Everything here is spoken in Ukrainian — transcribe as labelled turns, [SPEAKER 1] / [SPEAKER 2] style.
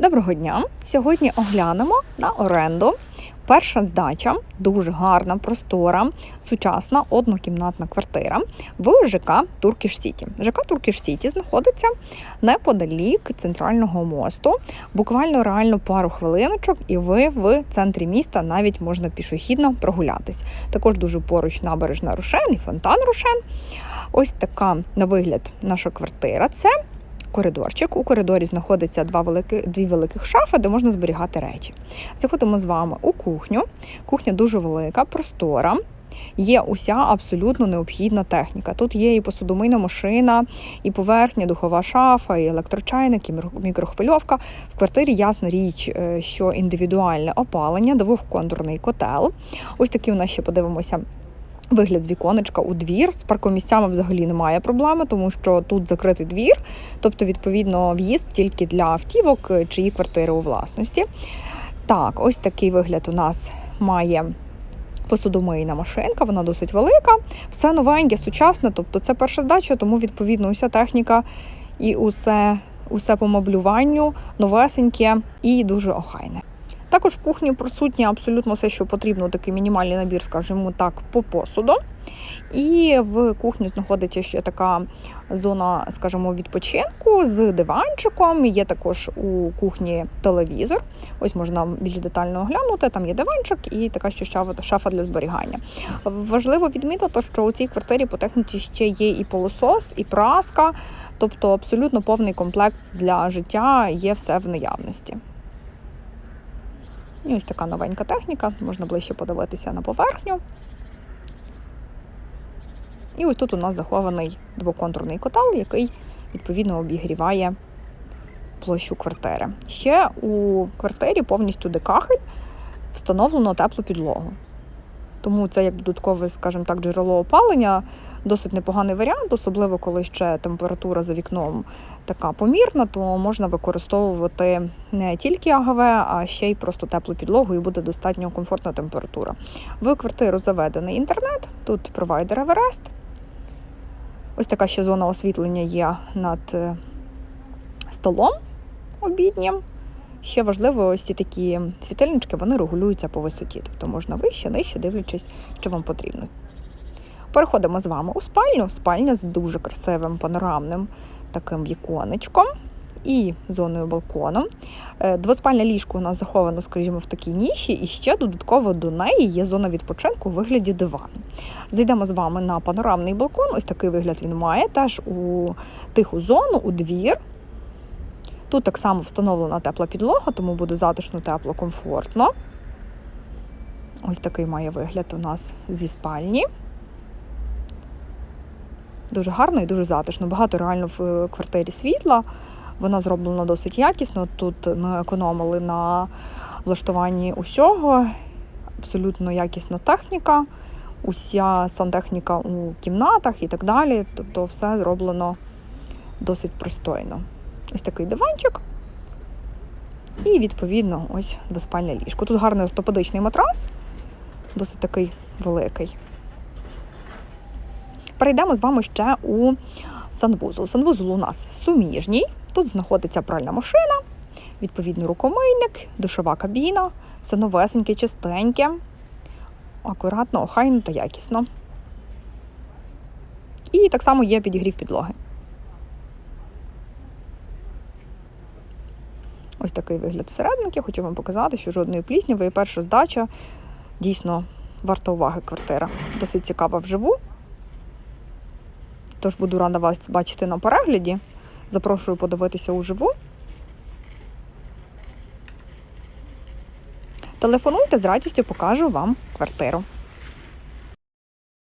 [SPEAKER 1] Доброго дня! Сьогодні оглянемо на оренду. Перша здача дуже гарна, простора, сучасна однокімнатна квартира в ЖК Туркіш Сіті. ЖК Туркіш Сіті знаходиться неподалік центрального мосту. Буквально реально пару хвилиночок, і ви в центрі міста навіть можна пішохідно прогулятись. Також дуже поруч набережна Рушен і фонтан Рушен. Ось така на вигляд наша квартира. Це коридорчик. У коридорі знаходиться два великі, дві великих шафи, де можна зберігати речі. Заходимо з вами у кухню. Кухня дуже велика, простора. Є уся абсолютно необхідна техніка. Тут є і посудомийна машина, і поверхня, духова шафа, і електрочайник, і мікро- мікрохвильовка. В квартирі ясна річ, е, що індивідуальне опалення, двохконтурний котел. Ось такі у нас ще подивимося. Вигляд з віконечка у двір. З паркомісцями взагалі немає проблеми, тому що тут закритий двір, тобто, відповідно, в'їзд тільки для автівок, е, чиї квартири у власності. Так, ось такий вигляд у нас має посудомийна машинка, вона досить велика. Все новеньке, сучасне, тобто це перша здача, тому відповідно уся техніка і усе, усе по меблюванню новесеньке і дуже охайне. Також в кухні присутнє абсолютно все, що потрібно, такий мінімальний набір, скажімо так, по посуду. І в кухні знаходиться ще така зона, скажімо, відпочинку з диванчиком. Є також у кухні телевізор. Ось можна більш детально оглянути. Там є диванчик і така ще шафа- для зберігання. Важливо відмітити, що у цій квартирі по техніці ще є і полосос, і праска, тобто абсолютно повний комплект для життя є все в наявності. І ось така новенька техніка, можна ближче подивитися на поверхню. І ось тут у нас захований двоконтурний котел, який відповідно обігріває площу квартири. Ще у квартирі повністю декахель встановлено теплу підлогу. Тому це як додаткове, скажімо так, джерело опалення досить непоганий варіант, особливо коли ще температура за вікном така помірна, то можна використовувати не тільки АГВ, а ще й просто теплу підлогу, і буде достатньо комфортна температура. В квартиру заведений інтернет, тут провайдер Everest. Ось така ще зона освітлення є над е, столом обіднім. Ще важливо, ось ці такі світильнички, вони регулюються по висоті, тобто можна вище, нижче, дивлячись, що вам потрібно. Переходимо з вами у спальню. Спальня з дуже красивим панорамним таким віконечком і зоною балконом. Е, Двоспальне ліжко у нас заховано, скажімо, в такій ніші, і ще додатково до неї є зона відпочинку у вигляді дивану. Зайдемо з вами на панорамний балкон. Ось такий вигляд він має. Теж у тиху зону, у двір. Тут так само встановлена тепла підлога, тому буде затишно, тепло, комфортно. Ось такий має вигляд у нас зі спальні. Дуже гарно і дуже затишно. Багато реально в е, квартирі світла. Вона зроблена досить якісно. Тут не економили на влаштуванні усього. Абсолютно якісна техніка, уся сантехніка у кімнатах і так далі. Тобто все зроблено досить пристойно. Ось такий диванчик. І, відповідно, ось двоспальне ліжко. Тут гарний ортопедичний матрас, досить такий великий. Перейдемо з вами ще у санвузол. Санвузол у нас суміжній. Тут знаходиться пральна машина, відповідно, рукомийник, душова кабіна, все новесеньке, чистеньке, акуратно, охайно та якісно. І так само є підігрів підлоги. Ось такий вигляд всерединки. Хочу вам показати, що жодної плісняви і перша здача дійсно варта уваги квартира. Досить цікава вживу. Тож буду рада вас бачити на перегляді. Запрошую подивитися уживу. Телефонуйте з радістю покажу вам квартиру.